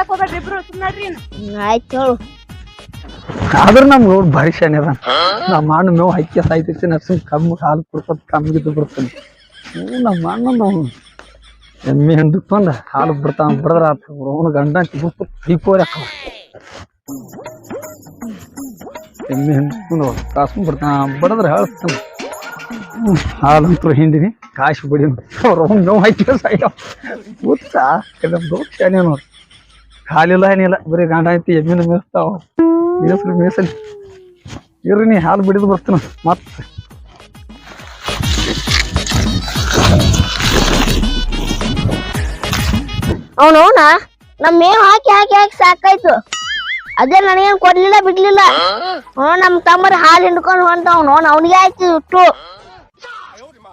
ಹೇಳಕ್ ಹೋಗ್ಬೇಡ್ರಿ ಇಬ್ರು ಸುಮ್ಮನೆ ಆಯ್ತು ಹೇಳು. ಆದ್ರ ನಮ್ ರೋಡ್ ಭಾರಿ ಶಾನೆ ಅದ ನಮ್ಮ ಅಣ್ಣ ಮೇವು ಹಕ್ಕಿ ಸಾಯ್ತೈತಿ ನರ್ಸಿಂಗ್ ಕಮ್ಮಿ ಹಾಲು ಕುಡ್ಕೊತ ಕಮ್ಮಿದ್ದು ಬಿಡ್ತೀನಿ ನಮ್ಮ ಅಣ್ಣ ನಾವು. ಎಮ್ಮೆ ಹಿಂದಕ್ಕೊಂದ ಹಾಲು ಬಿಡ್ತಾನ ಬಿಡದ್ರ ಆತ. ಅವನ ಗಂಡ ಬಿಟ್ಟು ಅಕ್ಕ ಹಾಕವ ಎಮ್ಮೆ ಹಿಂದುಕೊಂಡು ಕಾಸು ಬಿಡ್ತಾ ಬಡದ್ರ ಹೇಳ್ತಾನೆ. ಹಾಲಂತೂ ಹಿಂಡಿನಿ ಕಾಶಿ ಬಿಡಿ ಅವ್ರ ಅವ್ನ ನೋವು ಹಾಕಿ ಸಾಯ್ಯ ಗೊತ್ತಾ ನಮ್ದು ಶಾನೆ ನೋಡ್ರಿ ಹಾಲಿಲ್ಲ ಏನಿಲ್ಲ, ಬರೀ ಗಾಂಡ ಐತಿ, ಎಮ್ಮಿನ ಮೇಯಿಸ್ತಾವ. ಮೇಸ್ರಿ ಮೇಸಲಿ ಇರ್ರಿ ನೀ, ಹಾಲು ಬಿಡಿದು ಬರ್ತೀನಿ. ಮತ್ತೆ. ಅವನವನ ನಮ್ ಮೇವ್ ಹಾಕಿ ಹಾಕಿ ಹಾಕಿ ಸಾಕಾಯ್ತು. ಅದೇ ನನಗೇನ್ ಕೊಡ್ಲಿಲ್ಲ, ಬಿಡ್ಲಿಲ್ಲ. ಅವ್ನು ನಮ್ ತಮ್ಮರ್ ಹಾಲು ಹಿಂಡ್ಕೊಂಡು ಹೊಂಟವ್ ಅವ್ನು. ಅವನಿಗೆ ಆಯ್ತು ಇಟ್ಟು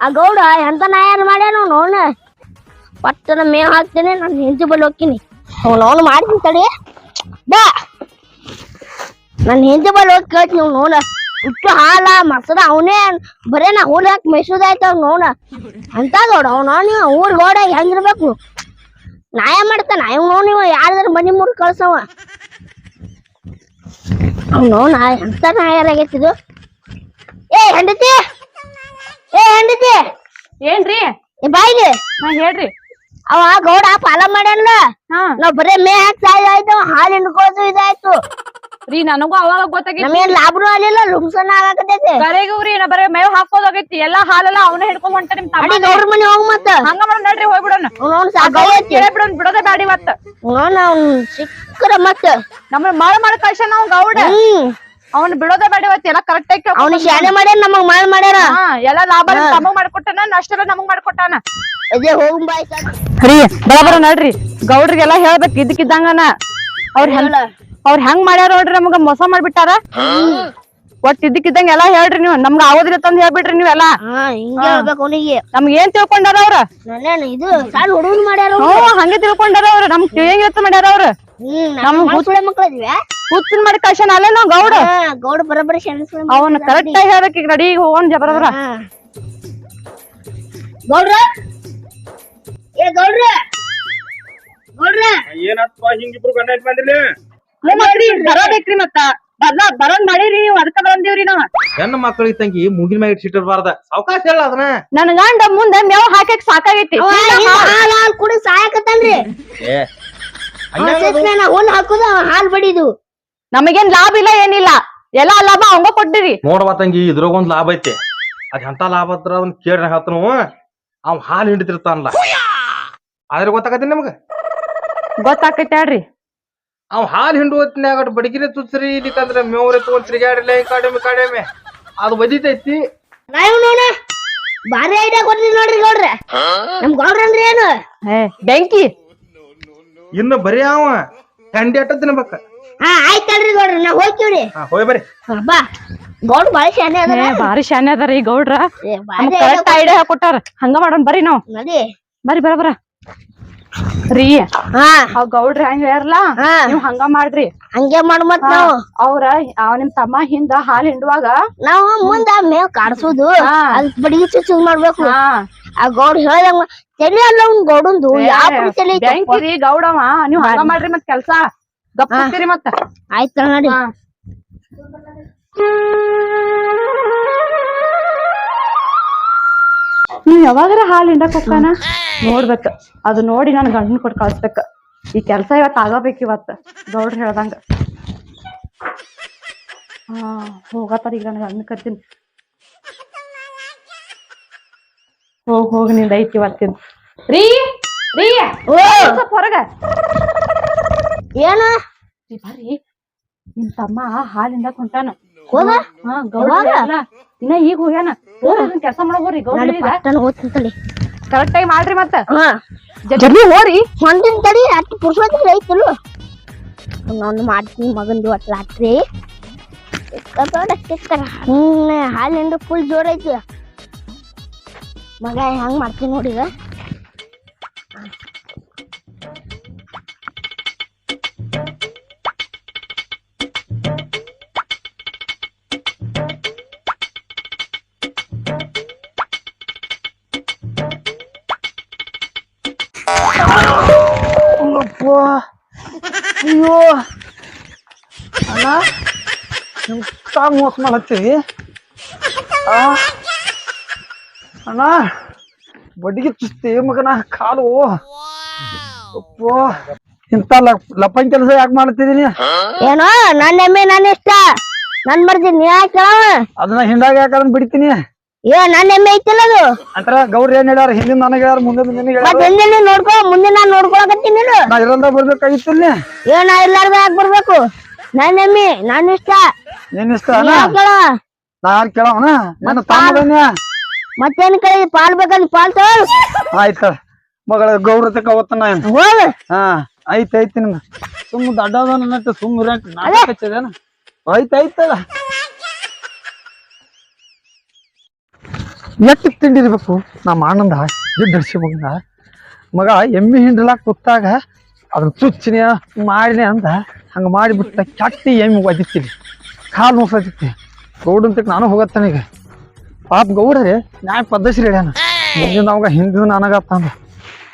ಆ ಗೌಡ ಎಂತ ನಾಯನ್ ಮಾಡ್ಯಾನ ಅವನು ಪಟ್ಟನ ಮೇವ್ ಹಾಕ್ತೇನೆ, ನಾನು ಹೆಂಡತಿ ಬಲ್ಲಿ ಹೋಗ್ತೀನಿ. ಅವ್ನು ಮಾಡ್ತೀನಿ ತಡಿ. ಬಾ. ನನ್ನ ಹೆಂಡತಿ ಬಳಿ ಹೋಗಿ ಕೇಳ್ತೀನಿ ಅವ್ನು ನೋಡ. ಉಪ್ಪು ಹಾಲ ಮೊಸರ ಅವನೇ. ಬರೇ ನಾ ಹುಲ್ ಹಾಕಿ ಮೆಸೋದಾಯ್ತು ಅವ್ನು ನೋಡ. ಅಂತ ನೋಡು ಅವ್ನು ನೀವು ಊರ್ ಗೌಡ ಹೆಂಗಿರ್ಬೇಕು ನಾಯ ಮಾಡ್ತಾನ. ಇವ್ ನೋಡಿ ನೀವು ಯಾರ್ದಾರ ಮನಿ ಮುರ್ ಕಳ್ಸವ. ಅವ್ನು ನಾ ಎಂತ ನಾಯರಾಗೈತಿದು ಏ ಹೆಂಡತಿ! ಏ ಹೆಂಡತಿ! ಏನ್ರಿ? ಏ ಬಾಯ್ಲಿ ಹಾ ಹೇಳ್ರಿ. ಅವ ಗೌಡ ಪಾಲ ಮಾಡ್ಯಾನಲ್ಲ? ಹಾ. ನಾವ್ ಬರೇ ಮೇ ಹಾಕಿ ಸಾಯ್ ಆಯ್ತು ಹಾಲು ಹಿಂಡ್ಕೊಳ್ಳೋದು ಇದಾಯ್ತು. ರೀ ನನಗೂ ಅವಾಗ ಗೊತ್ತಾಗಿತ್ತು ನಮ್ಗೇನ್ ಲಾಭನೂ ಆಗ್ಲಿಲ್ಲ ಲುಮ್ಸನ ಆಗಾಕತೈತಿ ಕರೆಗವ್ರಿ ನಾ ಬರೇ ಮೇವ್ ಹಾಕೋದಾಗೈತಿ ಎಲ್ಲಾ ಹಾಲೆಲ್ಲ ಅವನ ಹಿಡ್ಕೊಂಡ್ ಹೊಂಟ ನಿಮ್ ತಮ್ಮ ಅಡಿ ಗೌಡ್ರ ಮನಿ ಹೋಗ್ ಮತ್ತ. ಹಂಗ ಮಾಡ ನಡ್ರಿ ಹೋಗ್ಬಿಡೋಣ ಅವ್ನವ್ನ ಸಾಕಾಗೈತಿ. ಬಿಡೋಣ ಬಿಡೋದೇ ಬ್ಯಾಡಿ ಮತ್ತ ಅವ್ನ್ ಸಿಕ್ಕರ ಮತ್ತ. ನಮ್ಮ ಮಳ ಮಳ ಕಳ್ಸ ನಾವು ಗೌಡ. ಹ್ಮ್. ಅವ್ನ ಬಿಡೋದೇ ಬೇಡ ಇವತ್ತು ಎಲ್ಲ ಕರೆಕ್ಟ್ ಆಗಿ ಅವ್ನ ಶಾಲೆ ಮಾಡ್ಯಾನ ನಮಗ್ ಮಾಡ್ ಮಾಡ್ಯಾರ. ಹಾ ಎಲ್ಲಾ ಲಾಭ ತಮಗ್ ಮಾಡ್ಕೊಟ್ಟಾನ ನಷ್ಟ ನಮಗ್ ಮಾಡ್ಕೊಟ್ಟಾನ. ಅದೇ. ರೀ ಬರಬರ ನೋಡ್ರಿ. ಗೌಡ್ರಿಗೆಲ್ಲ ಹೇಳ್ಬೇಕು ಇದಕ್ಕಿದ್ದಂಗನ ಅವ್ರ ಹೆಂಗ್ ಅವ್ರ ಹೆಂಗ್ ಮಾಡ್ಯಾರ ನೋಡ್ರಿ ನಮಗ ಮೋಸ ಮಾಡ್ಬಿಟ್ಟಾರ? ಒಟ್ ಇದಕ್ಕಿದ್ದಂಗ ಎಲ್ಲಾ ಹೇಳ್ರಿ ನೀವು ನಮ್ಗ ಆಗೋದಿಲ್ಲ ತಂದ್ ಹೇಳ್ಬಿಡ್ರಿ ನೀವೆಲ್ಲ. ನಮ್ಗ ಏನ್ ತಿಳ್ಕೊಂಡಾರ ಅವ್ರ? ಇದು ಮಾಡ್ಯಾರ ಹಂಗೆ ತಿಳ್ಕೊಂಡಾರ ಅವ್ರ ನಮ್ಗೆ ತಿಳಿಯಂಗಿರತ್ತ ಮಾಡ್ಯಾರ ಅವ್ರ. ನಮ್ಗೆ ಮಕ್ಳ ಹುಚ್ಚಿನ ಮಾಡಿ ಕಳ್ಸನ ಅಲ್ಲೇನೋ ಗೌಡ? ಗೌಡ ಬರೋಬ್ಬರಿ ಅವನ್ ಕರೆಕ್ಟ್ ಆಗಿ ಹೇಳ್ಬೇಕು ಈಗ ರೆಡಿ ಹೋಗೋಣ ಜಬರಬರ ಗೌಡ್ರ? ಏ ಗೌಡ್ರ? ಗೌಡ್ರ? ಏನಪ್ಪ ಹಿಂಗಿಬ್ರು ಗಂಡ ಇಟ್ ಬಂದಿರ್ಲಿ? ಬರಬೇಕ್ರಿ ಮತ್ತ. ಬರ್ಲ ಬರೋದ್ ಮಾಡಿರಿ ನೀವು ಅದಕ್ಕ ಬಂದಿವ್ರಿ ನಾವ್. ಹೆಣ್ಣು ಮಕ್ಕಳಿಗೆ ತಂಗಿ ಮುಗಿನ ಮ್ಯಾಗ ಇಟ್ಟಿರ್ಬಾರ್ದ ಅವಕಾಶ ಹೇಳ ಅದನ್ನ. ನನ್ ಗಂಡ ಮುಂದೆ ಮೇವ್ ಹಾಕಕ್ ಸಾಕಾಗೈತಿ. ಕುಡಿ ಸಾಯಕತ್ತಲ್ರಿ ಹುಲ್ ಹಾಕುದ ಹಾಲ್ ಬಡಿದು. ನಮಗೇನ್ ಲಾಭ ಇಲ್ಲ ಏನಿಲ್ಲ. ಎಲ್ಲಾ ಲಾಭ ಅವಂಗ ಕೊಟ್ಟಿರಿ. ನೋಡ್ವಾ ತಂಗಿ ಇದ್ರಾಗ ಒಂದ್ ಲಾಭ ಐತಿ. ಅದ್ ಎಂತ ಲಾಭ ಹತ್ರ ಅದನ್ನ ಕೇಳ ಹತ್ತನು ಅವ್ ಹಾಲು ಹಿಂಡಿತಿರ್ತಾನಲ್ಲ. ಆದ್ರೆ ಗೊತ್ತಾಗತ್ತೆ ನಿಮ್ಗ? ಗೊತ್ತಾಕೈತಿ ಹೇಳ್ರಿ. ಅವ್ ಹಾಲು ಹಿಂಡು ಹೊತ್ತಿನಾಗ ಬಡಗಿರಿ ತುಚ್ರಿ ಇಲ್ಲಿಕಂದ್ರ ಮೇವ್ರೆ ತಗೊಂಡ್ ತಿರ್ಗಾಡಿಲ್ಲ ಲೈ ಕಡಿಮೆ ಕಡಿಮೆ ಅದು ಬದಿತೈತಿ ಬಾರಿ ಐಡಿಯಾ ಕೊಡ್ತೀನಿ ನೋಡ್ರಿ ಗೌಡ್ರೆ. ನಮ್ ಗೌಡ್ರ ಅಂದ್ರೆ ಏನು? ಬೆಂಕಿ. ಇನ್ನು ಬರೀ ಅವ. ಕಂಡಿ ಅಟ್ಟ ತಿನ್ಬೇಕ ಹಾ ಆಯ್ತಲ್ರಿ ಗೌಡ್ರ ನಾ ಹೋಗ್ತೀವ್ರಿ ಹಾ ಹೋಯ್ ಬರ್ರಿ. ಹಾ, ಬಾ. ಗೌಡ್ ಬಾಳ ಶಾನೆ ಅದ ಏ ಬಾರಿ ಶಾನೆ ಅದಾರ ಈ ಗೌಡ್ರ. ಕರೆಕ್ಟ್ ಐಡಿಯಾ ಕೊಟ್ಟಾರ. ಹಂಗ ಮಾಡೋಣ ಬರ್ರಿ ನಾವು. ನಡಿ ಬರ್ರಿ ಬರ ಬರ. ರೀ ಹಾ. ಅವ್ ಗೌಡ್ರ ಹಂಗ ಹೇಳ್ರಲ್ಲ ಹಾ. ನೀವ್ ಹಂಗ ಮಾಡ್ರಿ. ಹಂಗೆ ಮಾಡ್ ಮತ್ ನಾವು. ಅವ್ರ ಅವ್ ನಿಮ್ ತಮ್ಮ ಹಿಂದ ಹಾಲ್ ಹಿಂಡುವಾಗ ನಾವು ಮುಂದೆ ಮೇವ್ ಕಾಡ್ಸೋದು. ಅದ್ ಬಡಿಗೆ ಮಾಡ್ಬೇಕು. ಹಾ. ಆ ಗೌಡ್ ಹೇಳ್ದಂಗ ತಲೆ ಅಲ್ಲ ಅವ್ನ್ ಗೌಡಂದು ಯಾವ ಪುಡಿ ತಲೆ ಐತೆ? ಬ್ಯಾಂಕಿರಿ ಗೌಡವ ನೀವ್ ಹಂಗ ಮಾಡ್ರಿ ಮತ್ ಕೆಲ್ಸ. ಗಪ್ಪಿರಿ ಮತ್ತ. ಆಯ್ತ ನೋಡಿ. ನೀವ್ ಯಾವಾಗಾರ ಹಾಲ್ ಹಿಂಡಕ್ ಹೋಗ್ತಾನ ನೋಡ್ಬೇಕ. ಅದು ನೋಡಿ ನನ್ ಗಂಡನ್ ಕೊಟ್ ಕಳ್ಸ್ಬೇಕ. ಈ ಕೆಲ್ಸ ಇವತ್ ಆಗಬೇಕು ಇವತ್ತ. ಗೌಡ್ರ ಹೇಳ್ದಂಗ. ಹಾ ಹೋಗತ್ತಾರ ಈಗ ನನ್ ಗಂಡನ್ ಕರ್ತೀನಿ. ಹೋಗ್ ಹೋಗ್ನಿಂದ ಐತಿ ಇವತ್ತಿನ ರೀ ರೀ ಸ್ವಲ್ಪ ಹೊರಗ. ಏನ? ಈ ಬರ್ರಿ. ನಿಮ್ ತಮ್ಮ ಹಾಲಿಂದ ಹೊಂಟಾನ ಹೋದ ಹಾ ಗೌಡ? ಇನ್ನ ಈಗ ಹೋಗ್ಯಾನ. ಕೆಲಸ ಮಾಡೋರಿ ನಡಿ ಪಟ್ಟಣ ಓದ್ತೀನಿ ಕರೆಕ್ಟ್ ಆಗಿ ಮಾಡ್ರಿ ಮತ್ತ. ಜಲ್ದಿ ಹೋರಿ ಹೊಂದಿನ ತಡಿ ಅಷ್ಟು ಪುರುಷೋತ್ರಿ ಐತಲ್ಲ ನಾನು ಮಾಡ್ತೀನಿ ಮಗಂದು ಅಟ್ ರಾತ್ರಿ. ಹ್ಮ್ ಹಾಲಿಂದ ಫುಲ್ ಜೋರ್ ಐತಿ. ಮಗ ಹೆಂಗ್ ಮಾಡ್ತೀನಿ ನೋಡಿ ಈಗ ಅಯ್ಯೋ ಅಣ್ಣ ನಿಮ್ ತಾ ಮೋಸ ಮಾಡತ್ತೀವಿ ಆ ಅಣ್ಣ ಬಡ್ಡಿಗೆ ಚುಸ್ತಿ ಮಗನ ಕಾಲು. ಇಂತ ಲಪ್ಪನ್ ಲಪನ್ ಕೆಲಸ ಯಾಕೆ ಮಾಡ್ತಿದೀನಿ? ಏನೋ ನನ್ನ ಎಮ್ಮೆ ನನ್ನ ಇಷ್ಟ. ನನ್ ಬರ್ತೀನಿ ನೀ ಯಾಕೆ ಅದನ್ನ ಹಿಂದಾಗ ಯಾಕೆ ಅದನ್ನ ಬಿಡ್ತೀನಿ? ಏ ನನ್ನ ಎಮ್ಮೆ ಐತಿಲ್ಲ ಅದು. ಅಂತರ ಗೌರಿ ಏನ್ ಹೇಳ್ಯಾರ? ಹಿಂದಿನ ನನಗೆ ಹೇಳ್ಯಾರ ಮುಂದೆ ನಿನಗೆ ಹೇಳ್ಯಾರ? ಮತ್ ಹಿಂದೆ ನೀನ್ ನೋಡ್ಕೊ ಮುಂದೆ ನಾನ್ ನೋಡ್ಕೊಳಕತ್ತೀನಿ ನೀನು. ನಾ ಇರಂದ ಬರ್ಬೇಕಾಗಿತ್ತು ಇಲ್ಲಿ. ಏ ನಾ ಇರ್ಲಾರ್ದ ಯಾಕೆ ಬರ್ಬೇಕು? ನನ್ನ ಎಮ್ಮೆ ನನ್ನ ಇಷ್ಟ. ನಿನ್ನ ಇಷ್ಟ ನೀ ಯಾರು ಕೇಳವನ ನನ್ನ ಮತ್ತೇನ್ ಕೈ ಪಾಲ್ ಬೇಕಂದ್ ಪಾಲ್ ತಗೋ ಆಯ್ತ ಮಗಳ ಗೌರವ ತಕ ಅವತ್ತನ ಹೋಗ. ಹಾ ಐತ್ ಐತಿ ನಿಮ್ಗೆ. ಸುಮ್ಮ ದಡ್ಡದ ನನ್ನಟ್ಟು ಸುಮ್ಮ ಇರಾಕ ನಾಟಕ ಹಚ್ಚದೇನ? ಐತ್ ಐತಲ್ಲ ಎಟ್ಟು ತಿಂಡಿರ್ಬೇಕು ನಮ್ಮ ಆನಂದ ದುಡ್ಡು ಮಗ ಮಗನ. ಮಗ ಎಮ್ಮೆ ಹಿಂಡ್ಲಾಕ್ ಕೂತಾಗ ಅದನ್ನ ಚುಚ್ಚಿನ ಮಾಡಿನ ಅಂತ ಹಂಗ ಮಾಡಿಬಿಟ್ಟ ಚಟ್ಟಿ ಎಮ್ಮೆ ಒದಿತೀನಿ. ಕಾಲು ನೋಸತಿ ಗೌಡಂತಕ್ಕೆ ನಾನು ಹೋಗತ್ತಾನ ಈಗ? ಪಾಪ ಗೌಡ್ರಿ, ನ್ಯಾಯ ಪದ್ಧತಿ ಹೇಳ್ಯಾನ. ಮುಂದಿನ ಅವಾಗ ಹಿಂದಿನ ನನಗತ್ತಂದ.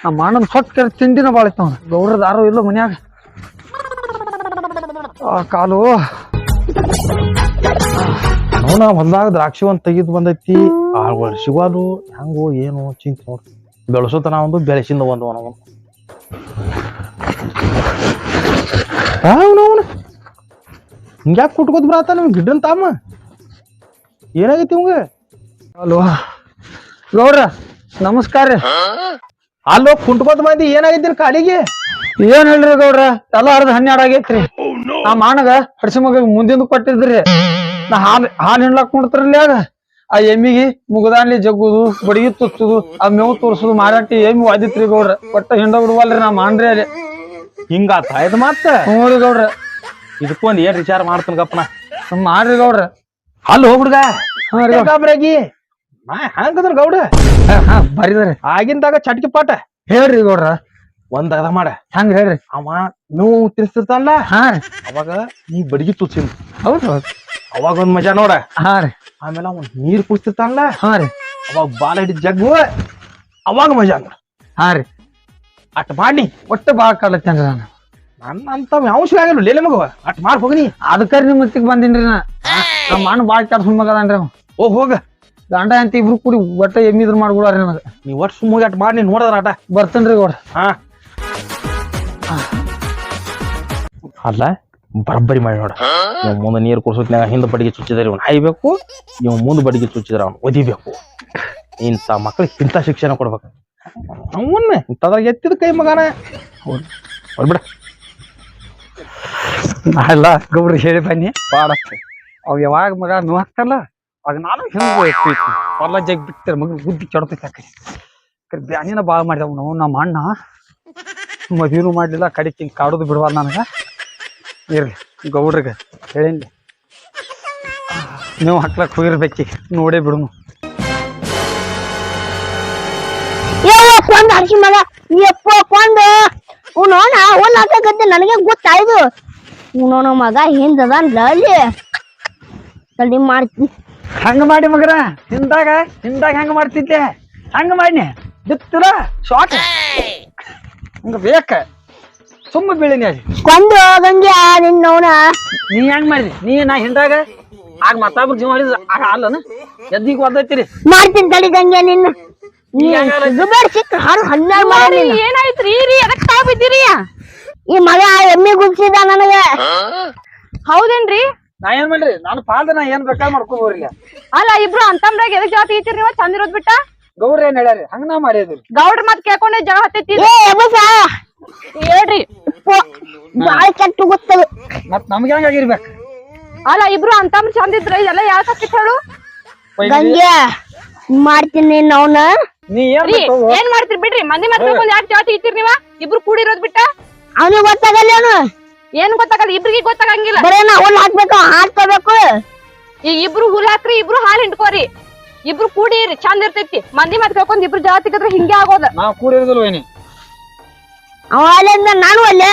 ನಮ್ಮ ಅಣ್ಣನ ಸೊಟ್ಟ ತಿಂಡಿನ ಭಾಳ ಇತ್ತು ಅವ್ನು. ಗೌಡ್ರ ದಾರು ಇಲ್ಲ ಮನ್ಯಾಗ. ಆ ಕಾಲು. ಅವನ ಹೊಲ್ದಾಗ ದ್ರಾಕ್ಷಿ ಒಂದ್ ತೆಗೆದು ಬಂದೈತಿ. ಆ ವರ್ಷವಾಲು ಹೆಂಗೋ ಏನು ಚಿಂತೆ ನೋಡ್ರಿ ಬೆಳೆಸೋತನ ಒಂದು, ಬೆಳೆಸಿಂದ ಒಂದು ಅವನು. ಅವನವನು ಹಿಂಗ್ಯಾಕೆ ಕುಟ್ಕೋತ ಬರತ್ತ ನಿಮ್ ಗಿಡ್ಡನ್ ತಾಮ? ಏನಾಗೈತಿ ಇವಂಗ? ಕಾಲು ಗೌಡ್ರ ನಮಸ್ಕಾರ ರೀ. ಅಲ್ಲೋ ಕುಂಟ್ಕೋತ ಬಂದಿ ಏನಾಗೈತ್ರಿ ಕಾಡಿಗೆ ಕಾಲಿಗೆ? ಏನ್ ಹೇಳ್ರಿ ಗೌಡ್ರ ಎಲ್ಲ ಅರ್ಧ ಹನ್ನೆರಡು ಆಗೈತ್ರಿ. ನಾ ಮಾನಗ ಹಡ್ಸಿ ಮಗ ಮುಂದಿಂದ ಕೊಟ್ಟಿದ್ರಿ. ನಾ ಹಾಲ್ ಹಾಲ್ ಹಿಂಡ್ಲಾಕ್ ಕುಂಡ್ತಿರ್ಲಿ ಆಗ. ಆ ಎಮ್ಮಿಗೆ ಮುಗದಾನ್ಲಿ ಜಗ್ಗುದು ಬಡಗಿ ತುಚ್ಚುದು ಆ ಮೇವು ತೋರ್ಸುದು ಮಾರಾಟಿ ಎಮ್ಮಿ ವಾದಿತ್ರಿ ಗೌಡ್ರ. ಒಟ್ಟ ಹಿಂಡ ಬಿಡುವಲ್ರಿ ನಾ ಮಾಡ್ರಿ ಅಲ್ಲಿ. ಹಿಂಗ ಇದು ಮತ್ತ? ಹ್ಞೂ ರೀ ಗೌಡ್ರ. ಇದಕ್ಕೊಂದು ಏನ್ ವಿಚಾರ ಮಾಡ್ತಾನ ಗಪ್ಪನ? ಮಾಡ್ರಿ ಗೌಡ್ರ. ಅಲ್ಲಿ ಹೋಗ್ಬಿಡ್ಗ ಹಾ ರೀ ಗೌಡ್ರ. ಗಾಬ್ರಾಗಿ ನಾ ಹ್ಯಾಂಗದ್ರ ಗೌಡ? ಹಾ, ಬರಿದಾರೆ. ಆಗಿಂದಾಗ ಚಟ್ಕಿ ಪಾಠ. ಹೇಳ್ರಿ ಗೌಡ್ರ. ಒಂದ್ ಅದ ಮಾಡ. ಹಂಗ ಹೇಳ್ರಿ. ಅವ ನೀವು ತಿಳಿಸ್ತಿರ್ತಲ್ಲ ಹಾ ರೀ. ಅವಾಗ ನೀ ಬಡಗಿ ತುಚ್ಚಿನ ಹೌದು ಅವಾಗ ಒಂದ್ ಮಜಾ ನೋಡ. ಹಾ ರೀ. ಆಮೇಲೆ ಅವ ನೀರ್ ಕುಡ್ತಿರ್ತಾನಲ್ಲ ಹಾ ರೀ. ಅವಾಗ ಬಾಲ ಹಿಡಿದ ಜಗ್ಗು. ಅವಾಗ ಮಜಾ ನೋಡ. ಹಾ ರೀ. ಅಟ್ ಮಾಡಿ. ಒಟ್ಟ ಬಾಳ ಕಾಡ್ಲತ್ತೇನ್ರಿ ನಾನು. ನನ್ನ ಅಂತ ಯಾವ ಆಗಲ್ಲ. ಲೇಲೆ ಮಗ. ಅಟ್ ಮಾಡಿ ಹೋಗಿನಿ. ಅದಕ್ಕ ನಿಮ್ಮ ಮತ್ತಿಗೆ ಬಂದಿನ್ರಿ ನಾ. ನಮ್ಮ ಅಣ್ಣ ಬಾಳ ಕೆಟ್ಟ ಸುಮ್ಮಗದನ್ರಿ ಅವ. ಓ ಹೋಗ. ಗಂಡ ಅಂತ ಇಬ್ರು ಕೂಡಿ ಒಟ್ಟ ಎಮ್ಮಿದ್ರು ಮಾಡ್ಕೊಡ್ರಿ ನನಗೆ. ನೀ ವರ್ಷ ಸುಮ್ಮ ಅಟ್ ಮಾಡಿ ನೋಡದ್ರ ಆಟ. ಬರ್ತೇನ್ರಿ ಗೌಡ್ರ. ಹಾ. ಅಲ್ಲ ಬರಬ್ಬರಿ ಮಾಡಿ ನೋಡ. ಇವ್ ಮುಂದೆ ನೀರು ಕುಡ್ಸೋತ್ನಾಗ ಹಿಂದ ಬಡಿಗೆ ಚುಚ್ಚಿದ್ರೆ ಇವ್ನು ಹಾಯ್ಬೇಕು ನೀವು ಮುಂದೆ ಬಡಿಗೆ ಚುಚ್ಚಿದ್ರೆ ಅವ್ನು ಒದಿಬೇಕು. ಇಂಥ ಮಕ್ಳಿಗೆ ಇಂಥ ಶಿಕ್ಷಣ ಕೊಡ್ಬೇಕು. ಅವನ್ನ ಇಂಥದ್ರಾಗ ಎತ್ತಿದ ಕೈ ಮಗನ. ಹೊರ್ಬಿಡ ಅಲ್ಲ ಗೊಬ್ಬರ ಹೇಳಿ ಬನ್ನಿ. ಪಾಡಕ್ಕೆ. ಅವ್ ಯಾವಾಗ ಮಗ ನೋಡ್ತಲ್ಲ ಆಗ ನಾನು ಹಿಂಗೆ ಹೊಲ ಜಗ್ ಬಿಡ್ತಾರೆ ಮಗ ಬುದ್ಧಿ ಕೆಡತೈತೆ ಕಡೆ. ಕಡೆ ಬ್ಯಾನಿನ ಭಾಳ ಮಾಡಿದವು ನಾವು ನಮ್ಮ ಅಣ್ಣ. ಮದುವೆನೂ ಮಾಡಲಿಲ್ಲ ಕಡೆಗೆ ಹಿಂಗೆ ಕಾಡೋದು ಬಿಡಬಾರ್ದು ನನಗೆ. ಇರ್ಲಿ, ಗೌಡ್ರಿಗೆ ಹೇಳಿನಿ ನೀವು ಹಾಕ್ಲಕ್ಕೆ ಹೋಗಿರ್ಬೇಕಿ ನೋಡೇ ಬಿಡುನು. ಕೊಂದ್ ಹಡ್ಸಿ ಮಗ ಯಪ್ಪ ಕೊಂದು. ಉನೋಣ ಹುಲ್ ಹಾಕಕತ್ತೆ ನನಗೆ ಗೊತ್ತಾಯ್ದು. ಉನೋಣ ಮಗ, ಹಿಂದದ ಅಲ್ಲಿ ತಡಿ ಮಾಡ್ತೀನಿ ಹಂಗ ಮಾಡಿ ಮಗರ ತಿಂದಾಗ ಹಿಂದಾಗ ಹಂಗ ಮಾಡ್ತಿದ್ದೆ. ಹಂಗ ಮಾಡಿನಿ. ಬಿತ್ತಿರ ಶಾಕ್ ಹಂಗ ಬೇಕ. ಸುಮ್ಮ ಬೀಳಿನಿ ಅಲ್ಲಿ. ಕೊಂದು ಹೋಗಂಗೆ ನಿನ್ನವನ. ನೀ ಹೆಂಗ್ ಮಾಡಿದಿ? ನೀ ನಾ ಹಿಂದಾಗ? ಆಗ ಮತ್ತೊಬ್ರು ಜೀವ ಮಾಡಿದ್ರ ಆಗ ಅಲ್ಲನ? ಎದ್ದಿಗೆ ಒದ್ದೈತಿರಿ? ಮಾಡ್ತೀನಿ ತಡಿದಂಗೆ ನಿನ್ನ. ಸಿಕ್ಕ ಹಾರು ಹನ್ನೆರಡು ಮಾಡಿ ಏನಾಯ್ತ್ರಿ? ರೀ ಅದಕ್ಕೆ ತಾವ್ ಬಿದ್ದೀರಿ? ಈ ಮಗ ಎಮ್ಮೆ ಗುಡ್ಸಿದ ನನಗೆ. ಹೌದೇನ್ರಿ? ನಾ ಏನ್ ಮಾಡ್ರಿ ನಾನು ಪಾಲ್ದ ನಾ ಏನ್ ಬೇಕಾದ್ ಮಾಡ್ಕೋಬೋರಿ ಅಲ್ಲ ಇಬ್ರು ಅಂತಮ್ರಾಗ ಎದಕ್ ಜಾತಿ ಐತಿರಿ ನೀವು? ಚಂದ ಇರೋದ್ ಬಿಟ್ಟ? ಗೌರ ಏನ್ ಹೇಳ್ಯಾರಿ? ಹಂಗ ನಾ ಮಾಡಿದ್ರಿ. ಗೌಡ್ರ ಮತ್ ಕೇಳ್ಕೊಂಡೆ ಜಗ ಹತ್ತೈತಿ. ಹೇಳ್ರಿ. ಬಾಳ ಕೆಟ್ಟ ಗೊತ್ತದು. ಮತ್ ನಮ್ಗೆ ಹೆಂಗ್ ಆಗಿರ್ಬೇಕು? ಅಲ್ಲ ಇಬ್ರು ಅಂತಮ್ರ ಚಂದ ಇದ್ರ ಎಲ್ಲ ಯಾಕೆ ಹೇಳು? ಗಂಗೆ ಮಾಡ್ತೀನಿ ಅವನ ನೀ ಏನ್? ಏನ್ ಮಾಡ್ತೀರಿ ಬಿಡ್ರಿ? ಮಂದಿ ಮತ್ ಯಾಕೆ ಜಾತಿ ಐತಿರಿ ನೀವ? ಇಬ್ರು ಕೂಡಿರೋದ್ ಬಿಟ್ಟ? ಅವನಿಗೆ ಗೊತ್ತಾಗಲ್ಲ ಅವನು ಏನ್ ಗೊತ್ತಾಗಲ್ಲ ಇಬ್ರಿಗೆ ಗೊತ್ತಾಗಂಗಿಲ್ಲ. ಬರೇ ನಾ ಹುಲ್ ಹಾಕ್ಬೇಕು ಈ ಇಬ್ರು ಹುಲ್ ಹಾಕ್ರಿ ಇಬ್ರು ಹಾಲ್ ಹಿಂಡ್ಕೋರಿ. ಇಬ್ರು ಕೂಡಿರಿ ಚಂದ ಇರ್ತೈತಿ. ಮಂದಿ ಮತ್ ಕೇಳ್ಕೊಂಡ್ ಇಬ್ರು ಜಾತಿ ಕತ್ರ ಹಿಂಗೆ ಆಗೋದ. ನಾ ಕೂಡಿರೋದಿಲ್ಲ ಏನಿ ಅವ ಅಲ್ಲಿಂದ ನಾನು ಅಲ್ಲೇ.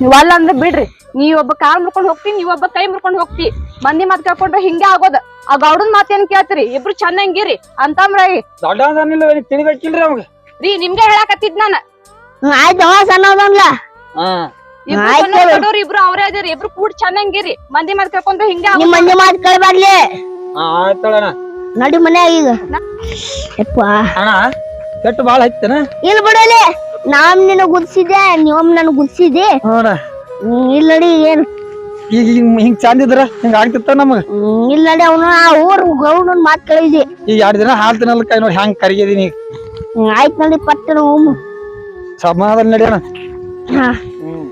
ನೀವಲ್ಲ ಅಂದ್ರೆ ಬಿಡ್ರಿ. ನೀ ಒಬ್ಬ ಕಾಲ್ ಮುರ್ಕೊಂಡು ಹೋಗ್ತೀನಿ ನೀವು ಒಬ್ಬ ಕೈ ಮುರ್ಕೊಂಡು ಹೋಗ್ತಿ. ಮಂದಿ ಮಾತ್ ಕೇಳ್ಕೊಂಡ್ರೆ ಹಿಂಗೆ ಆಗೋದ. ಆ ಗೌಡನ್ ಮಾತ್ ಏನ್ ಕೇಳ್ತೀರಿ? ಇಬ್ರು ಚೆನ್ನಂಗಿರಿ ಅಂತಂದ್ರಿ ದೊಡ್ಡ ಅದಾನಿಲ್ಲ ಏನಿ ತಿಳಿಬೇಕಿಲ್ರಿ ಅವಾಗ. ರೀ ನಿಮ್ಗೆ ಹೇಳಾಕತ್ತಿದ್ ನಾನು. ಆಯ್ತು ಸಣ್ಣ ಹಾ. ಇಬ್ರು ಅವ್ರೇ ಅದೇರಿ ಇಬ್ರು ಕೂಡ ಚೆನ್ನಾಗಿರಿ. ಮಂದಿ ಮಾತ್ ಕೇಳ್ಕೊಂತ ಹಿಂಗೆ ನಿಮ್ ಮಂದಿ ಮಾತ್ ಕೇಳ್ಬಾರ್ಲಿ. ಆಯ್ತಳಣ್ಣ ನಡಿ ಮನ್ಯಾಗ ಈಗ. ಯಪ್ಪ. ಅಣ್ಣ ಕೆಟ್ಟು ಬಾಳ ಐತೇನ ಇಲ್ಲಿ. ಬಿಡಲಿ ನಾಮ್ ನಿನ್ನ ಗುದ್ಸಿದ್ದೆ ನೀವಮ್ ನನ್ ಗುದ್ಸಿದಿ ನೋಡ ಇಲ್ಲ ನಡಿ ಏನ್? ಈಗ ಹಿಂಗ್ ಹಿಂಗ್ ಚಂದಿದ್ರ ಹಿಂಗ ಆಗ್ತಿತ್ತ ನಮಗ? ಇಲ್ಲ ನಡಿ ಅವನು ಆ ಊರು ಗೌಡನ್ ಮಾತ್ ಕೇಳಿದಿ. ಈಗ ಎರಡು ದಿನ ಹಾಲ್ ತಿನ್ನಲ್ಲ ಕೈ ನೋಡಿ ಹೆಂಗ್ ಕರಗಿದೀನಿ ಆಯ್ತು ನೋಡಿ ಪಟ್ಟಣ ಹೋಮು ಸಮಾಧಾನ ನಡಿಯೋಣ ಹಾ. ಹ್ಮ್.